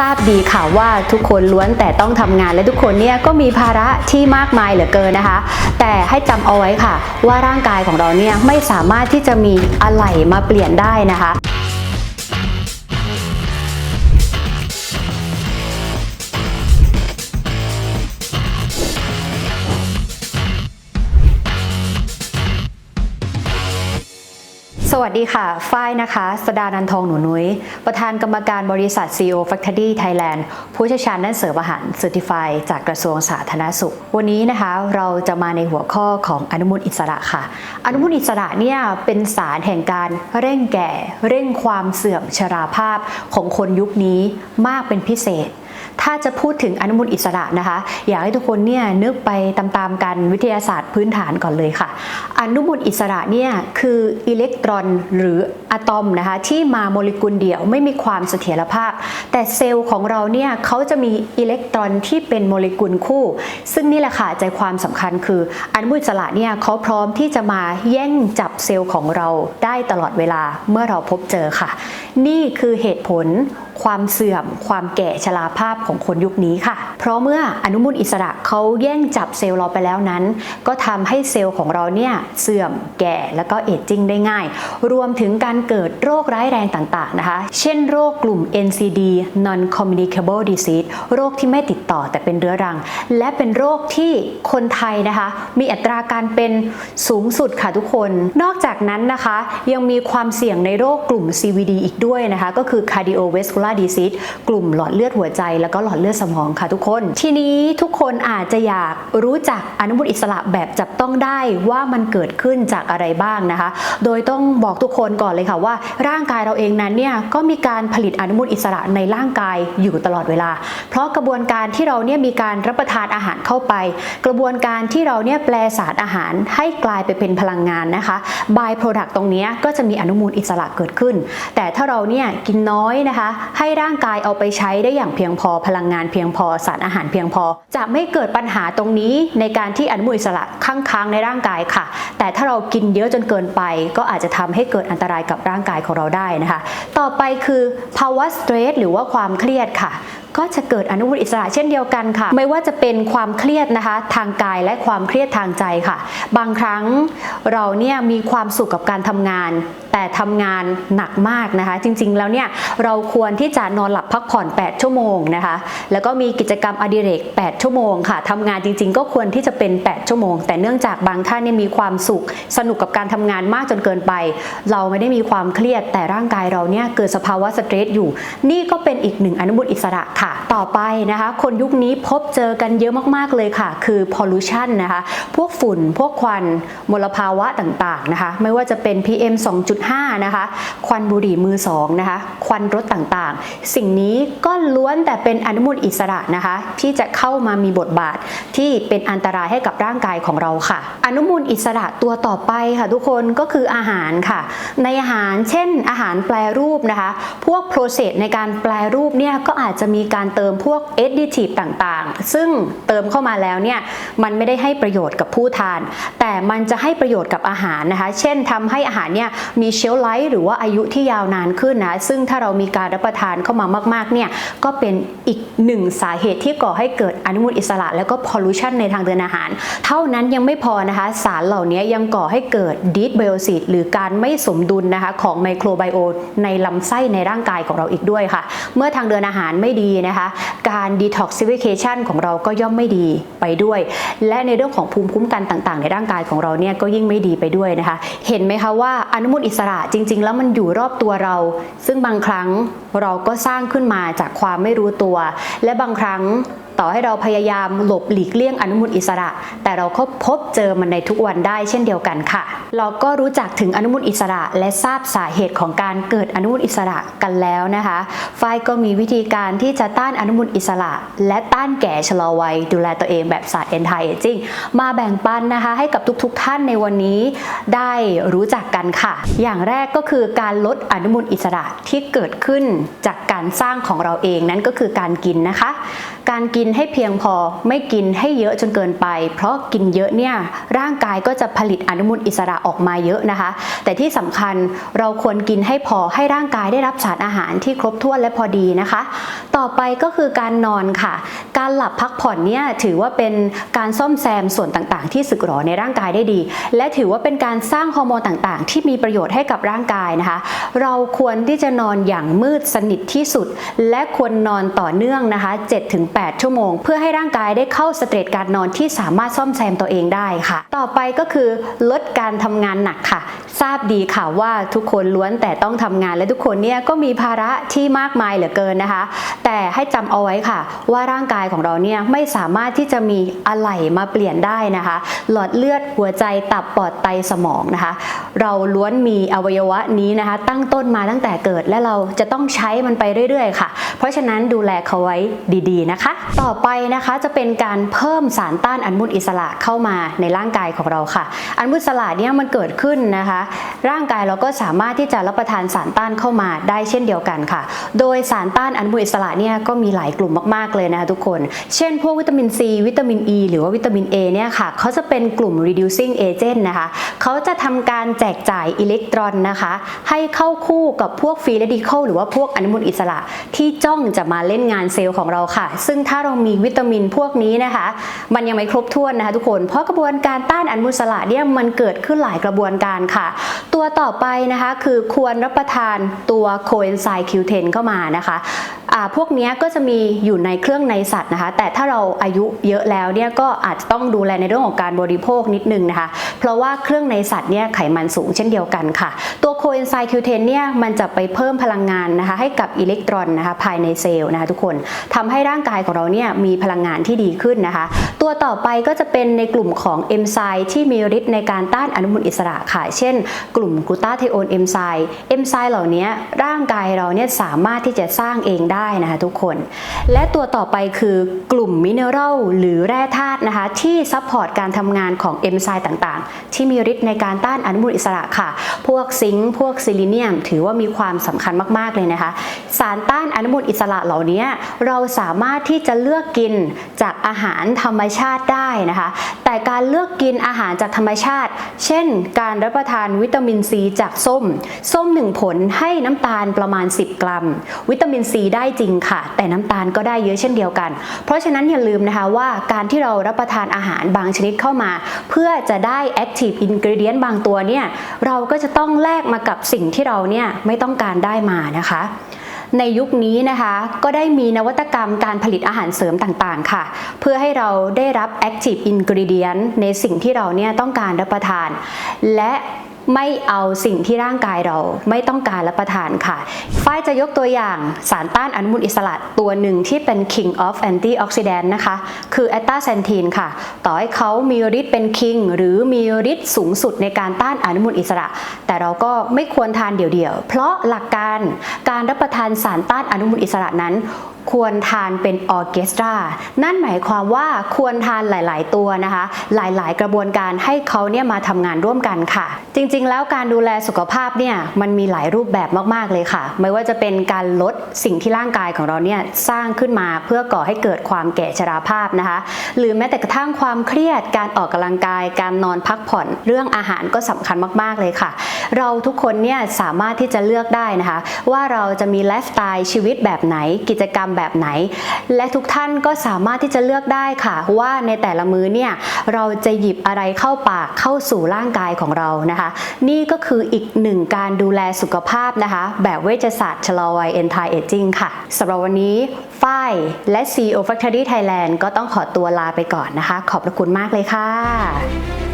ทราบดีค่ะว่าทุกคนล้วนแต่ต้องทำงานและทุกคนเนี่ยก็มีภาระที่มากมายเหลือเกินนะคะ แต่ให้จำเอาไว้ค่ะ ว่าร่างกายของเราเนี่ยไม่สามารถที่จะมีอะไหล่มาเปลี่ยนได้นะคะ วัสดีค่ะ ฝ้ายนะคะ สดานันทองหนูนุย้ย ประธานกรรมการบริษัท CEO Factory Thailand ผู้เชี่ยวชาญด้านเสริมอาหาร Certified จากกระทรวงสาธารณสุข วันนี้นะคะเราจะมาในหัวข้อของอนุมูลอิสระค่ะ อนุมูลอิสระเนี่ยเป็นสารแห่งการเร่งแก่ เร่งความเสื่อมชราภาพของคนยุคนี้มากเป็นพิเศษ ถ้าจะพูดถึงอนุมูลอิสระนะคะ อยากให้ทุกคนเนี่ยนึกไปตามๆกันวิทยาศาสตร์พื้นฐานก่อนเลยค่ะ อนุมูลอิสระเนี่ยคืออิเล็กตรอนหรืออะตอมนะคะที่มาโมเลกุลเดี่ยวไม่มีความเสถียรภาพ แต่เซลล์ของเราเนี่ยเขาจะมีอิเล็กตรอนที่เป็นโมเลกุลคู่ ซึ่งนี่แหละค่ะใจความสำคัญคืออนุมูลอิสระเนี่ยเขาพร้อมที่จะมาแย่งจับเซลล์ของเราได้ตลอดเวลาเมื่อเราพบเจอค่ะ นี่คือเหตุผลความเสื่อม ความแก่ชราภาพของคนยุคนี้ค่ะ เพราะเมื่ออนุมูลอิสระเขาแย่งจับเซลล์เราไปแล้วนั้น ก็ทำให้เซลล์ของเราเนี่ยเสื่อมแก่แล้วก็เอจจิ้งได้ง่าย รวมถึงการเกิดโรคร้ายแรงต่างๆนะคะ เช่นโรคกลุ่ม NCD non communicable disease โรคที่ไม่ติดต่อแต่เป็นเรื้อรัง และเป็นโรคที่คนไทยนะคะ มีอัตราการเป็นสูงสุดค่ะทุกคน นอกจากนั้นนะคะ ยังมีความเสี่ยงในโรคกลุ่ม CVD อีกด้วยนะคะ ก็คือ cardiovascular disease กลุ่มหลอดเลือดหัวใจแล้วก็หลอดเลือดสมองค่ะทุกคน ทีนี้ทุกคนอาจจะอยากรู้จักอนุมูลอิสระแบบจับต้องได้ว่ามันเกิดขึ้นจากอะไรบ้างนะคะ โดยต้องบอกทุกคนก่อนเลยค่ะว่า ร่างกายเราเองนั้นเนี่ยก็มีการผลิตอนุมูลอิสระในร่างกายอยู่ตลอดเวลา เพราะกระบวนการที่เราเนี่ยมีการรับประทานอาหารเข้าไป กระบวนการที่เราเนี่ยแปลสารอาหารให้กลายไปเป็นพลังงานนะคะบายโปรดักต์ตรงนี้ก็จะมีอนุมูลอิสระเกิดขึ้น แต่ถ้าเราเนี่ยกินน้อยนะคะ ให้ร่างกายเอาไปใช้ได้อย่างเพียงพอพลังงานเพียงพอสารอาหารเพียงพอ จะไม่เกิดปัญหาตรงนี้ในการที่อนุมูลอิสระค้างค้างในร่างกายค่ะ แต่ถ้าเรากินเยอะจนเกินไป ก็อาจจะทำให้เกิดอันตรายกับร่างกายของเราได้นะคะ ต่อไปคือภาวะสเตรสหรือว่าความเครียดค่ะก็จะเกิดอนุมูลอิสระเช่นเดียวกันค่ะ ไม่ว่าจะเป็นความเครียดนะคะ ทางกายและความเครียดทางใจค่ะ บางครั้งเราเนี่ยมีความสุขกับการทำงานแต่ทำงานหนักมากนะคะ จริงๆ แล้วเนี่ยเราควรที่จะนอนหลับพักผ่อน 8 ชั่วโมงนะคะ แล้วก็มีกิจกรรมอดิเรก 8 ชั่วโมงค่ะทำงานจริง ๆ ก็ควรที่จะเป็น 8 ชั่วโมง แต่เนื่องจากบางท่านเนี่ยมีความสุขสนุกกับการทำงานมากจนเกินไป เราไม่ได้มีความเครียด แต่ร่างกายเราเนี่ยเกิดสภาวะสเตรสอยู่ นี่ก็เป็นอีกหนึ่งอนุมูลอิสระค่ะ ต่อไปนะคะ คนยุคนี้พบเจอกันเยอะมากๆเลยค่ะ คือ pollution นะคะ พวกฝุ่น พวกควัน มลภาวะต่างๆนะคะ ไม่ว่าจะเป็น PM 2.5นะคะ ควันบุหรี่มือสองนะคะ ควันรถต่างๆ สิ่งนี้ก็ล้วนแต่เป็นอนุมูลอิสระนะคะ ที่จะเข้ามามีบทบาทที่เป็นอันตรายให้กับร่างกายของเราค่ะ อนุมูลอิสระตัวต่อไปค่ะทุกคนก็คืออาหารค่ะ ในอาหารเช่น อาหารแปรรูปนะคะ พวกโปรเซสในการแปรรูปเนี่ยก็อาจจะมีการเติมพวก additive ต่างๆ ซึ่งเติมเข้ามาแล้วเนี่ยมันไม่ได้ให้ประโยชน์กับผู้ทาน แต่มันจะให้ประโยชน์กับอาหารนะคะ เช่นทำให้อาหารเนี่ยมีเชลไลท์หรือว่าอายุที่ยาวนานขึ้นนะ ซึ่งถ้าเรามีการรับประทานเข้ามามากๆเนี่ยก็เป็นอีกหนึ่งสาเหตุที่ก่อให้เกิดอนุมูลอิสระ แล้วก็ pollution ในทางเดินอาหาร เท่านั้นยังไม่พอนะคะ สารเหล่านี้ยังก่อให้เกิด dysbiosis หรือการไม่สมดุลนะคะของไมโครไบโอในลำไส้ในร่างกายของเราอีกด้วยค่ะ เมื่อทางเดินอาหารไม่ดีนะคะ การ detoxification ของเราก็ย่อมไม่ดีไปด้วย และในเรื่องของภูมิคุ้มกันต่างๆ ในร่างกายของเราเนี่ยก็ยิ่งไม่ดีไปด้วยนะคะ เห็นไหมคะว่าอนุมูลอิสระจริง ๆ แล้วมันอยู่รอบตัวเรา ซึ่งบางครั้งเราก็สร้างขึ้นมาจากความไม่รู้ตัว และบางครั้ง ต่อให้เราพยายามหลบหลีกเลี่ยงอนุมูลอิสระ แต่เราก็พบเจอมันในทุกวันได้เช่นเดียวกันค่ะ เราก็รู้จักถึงอนุมูลอิสระ และทราบสาเหตุของการเกิดอนุมูลอิสระกันแล้วนะคะฝ้ายก็มีวิธีการที่จะต้านอนุมูลอิสระ และต้านแก่ชะลอวัยดูแลตัวเองแบบศาสตร์ anti aging มาแบ่งปันนะคะให้กับทุก ๆทท่านในวันนี้ได้รู้จักกันค่ะ อย่างแรกก็คือการลดอนุมูลอิสระที่เกิดขึ้นจาก การสร้างของเราเองนั่นก็คือการกินนะคะ การกินให้เพียงพอไม่กินให้เยอะจนเกินไป เพราะกินเยอะเนี่ยร่างกายก็จะผลิตอนุมูลอิสระออกมาเยอะนะคะ แต่ที่สำคัญเราควรกินให้พอให้ร่างกายได้รับสารอาหารที่ครบถ้วนและพอดีนะคะ ต่อไปก็คือการนอนค่ะ การหลับพักผ่อนเนี่ยถือว่าเป็นการซ่อมแซมส่วนต่างๆ ที่สึกหรอในร่างกายได้ดี และถือว่าเป็นการสร้างฮอร์โมนต่างๆ ที่มีประโยชน์ให้กับร่างกายนะคะ เราควรที่จะนอนอย่างมืดสนิทที่สุด และควรนอนต่อเนื่องนะคะ 7-8 ชั่วโมง เพื่อให้ร่างกายได้เข้าสเตรทการนอนที่สามารถซ่อมแซมตัวเองได้ค่ะ ต่อไปก็คือลดการทำงานหนักค่ะ ทราบดีค่ะว่าทุกคนล้วนแต่ต้องทำงานและทุกคนเนี่ยก็มีภาระที่มากมายเหลือเกินนะคะ แต่ให้จำเอาไว้ค่ะ ว่าร่างกายของเราเนี่ยไม่สามารถที่จะมีอะไหล่มาเปลี่ยนได้นะคะ หลอดเลือดหัวใจตับปอดไตสมองนะคะ เราล้วนมีอวัยวะนี้นะคะ ตั้งต้นมาตั้งแต่เกิดและเราจะต้องใช้มันไปเรื่อยๆค่ะ เพราะฉะนั้นดูแลเขาไว้ดีๆนะคะ ต่อไปนะคะจะเป็นการเพิ่มสารต้านอนุมูลอิสระเข้ามาในร่างกายของเราค่ะ อนุมูลอิสระเนี่ยมันเกิดขึ้นนะคะร่างกายเราก็สามารถที่จะรับประทานสารต้านเข้ามาได้เช่นเดียวกันค่ะ โดยสารต้านอนุมูลอิสระเนี่ยก็มีหลายกลุ่มมากๆเลยนะคะทุกคน เช่น พวกวิตามินซีวิตามินอ e, ีหรือว่าวิตามิน A เนี่ยค่ะเขาจะเป็นกลุ่ม reducing agent นะคะเขาจะทำการแจกจ่ายอิเล็กตรอนนะคะ ให้เข้าคู่กับพวกฟรีเรดิคอลหรือว่าพวกอนุมูลอิสระ ที่จ้องจะมาเล่นงานเซลล์ของเราค่ะ ซึ่งถ้าเรามีวิตามินพวกนี้นะคะ มันยังไม่ครบถ้วนนะคะทุกคน เพราะกระบวนการต้านอนุมูลอิสระเนี่ยมันเกิดขึ้นหลายกระบวนการค่ะตัวต่อไปนะคะคือควรรับประทานตัวโคเอนไซม์คิวเทนเข้ามานะคะอ่าพวกนี้ก็จะมีอยู่ในเครื่องในสัตว์นะคะ แต่ถ้าเราอายุเยอะแล้วเนี่ยก็อาจจะต้องดูแลในเรื่องของการบริโภคนิดนึงนะคะ เพราะว่าเครื่องในสัตว์เนี่ยไขมันสูงเช่นเดียวกันค่ะ ตัว โคเอนไซม์ Q10 เทนเนี่ยมันจะไปเพิ่มพลังงานนะคะให้กับอิเล็กตรอนนะคะภายในเซลล์นะคะทุกคนทำให้ร่างกายของเราเนี่ยมีพลังงานที่ดีขึ้นนะคะ ตัวต่อไปก็จะเป็นในกลุ่มของเอนไซม์ที่มีฤทธิ์ในการต้านอนุมูลอิสระค่ะ เช่น กลุ่มกลูตาเทโอนเอนไซม์เอนไซม์เหล่านี้ร่างกายเราเนี่ยสามารถที่จะสร้างเองได้นะคะทุกคน และตัวต่อไปคือกลุ่มมินเนอรัลหรือแร่ธาตุนะคะที่ซัพพอร์ตการทำงานของเอนไซม์ต่างๆ ที่มีฤทธิ์ในการต้านอนุมูลอิสระค่ะ พวกซิงค์พวกซิลิเนียม ถือว่ามีความสำคัญมากๆเลยนะคะ สารต้านอนุมูลอิสระเหล่านี้เราสามารถที่จะเลือกกินจากอาหารธรรมชาติได้นะคะ แต่การเลือกกินอาหารจากธรรมชาติ เช่น การรับประทานวิตามินซีจากส้ม ส้มหนึ่งผลให้น้ำตาลประมาณ 10 กรัม วิตามินซีได้จริงค่ะ แต่น้ำตาลก็ได้เยอะเช่นเดียวกัน เพราะฉะนั้นอย่าลืมนะคะว่าการที่เรารับประทานอาหารบางชนิดเข้ามา เพื่อจะได้ active ingredient บางตัวเนี่ยเราก็จะต้องแลกมากับสิ่งที่เราเนี่ยไม่ต้องการได้มานะคะ ในยุคนี้นะคะก็ได้มีนวัตกรรมการผลิตอาหารเสริมต่างๆ ค่ะ เพื่อให้เราได้รับ active ingredient ในสิ่งที่เราเนี่ยต้องการรับประทาน และ ไม่เอาสิ่งที่ร่างกายเราไม่ต้องการรับประทานค่ะ ฝ้ายจะยกตัวอย่างสารต้านอนุมูลอิสระตัวหนึ่งที่เป็น king of antioxidant นะคะ คือแอตตาเซนทีนค่ะ ต่อให้เขามีฤทธิ์เป็น king หรือมีฤทธิ์สูงสุดในการต้านอนุมูลอิสระ แต่เราก็ไม่ควรทานเดี่ยวๆ เพราะหลักการการรับประทานสารต้านอนุมูลอิสระนั้นควรทานเป็นออร์เคสตรา นั่นหมายความว่าควรทานหลาย ๆ ตัวนะคะ หลาย ๆ กระบวนการให้เขาเนี่ยมาทำงานร่วมกันค่ะ จริงๆ แล้วการดูแลสุขภาพเนี่ยมันมีหลายรูปแบบมากๆเลยค่ะ ไม่ว่าจะเป็นการลดสิ่งที่ร่างกายของเราเนี่ยสร้างขึ้นมาเพื่อก่อให้เกิดความแก่ชราภาพนะคะ หรือแม้แต่กระทั่งความเครียดการออกกำลังกาย การนอนพักผ่อนเรื่องอาหารก็สำคัญมากๆเลยค่ะ เราทุกคนเนี่ยสามารถที่จะเลือกได้นะคะ ว่าเราจะมีไลฟ์สไตล์ชีวิตแบบไหน กิจกรรมแบบไหน และทุกท่านก็สามารถที่จะเลือกได้ค่ะ ว่าในแต่ละมื้อเนี่ยเราจะหยิบอะไรเข้าปากเข้าสู่ร่างกายของเรานะคะนี่ก็คืออีกหนึ่งการดูแลสุขภาพนะคะ แบบเวชศาสตร์ชะลอวัย anti aging ค่ะสำหรับวันนี้ฝ้ายและ CEO Factory Thailand ก็ต้องขอตัวลาไปก่อนนะคะ ขอบพระคุณมากเลยค่ะ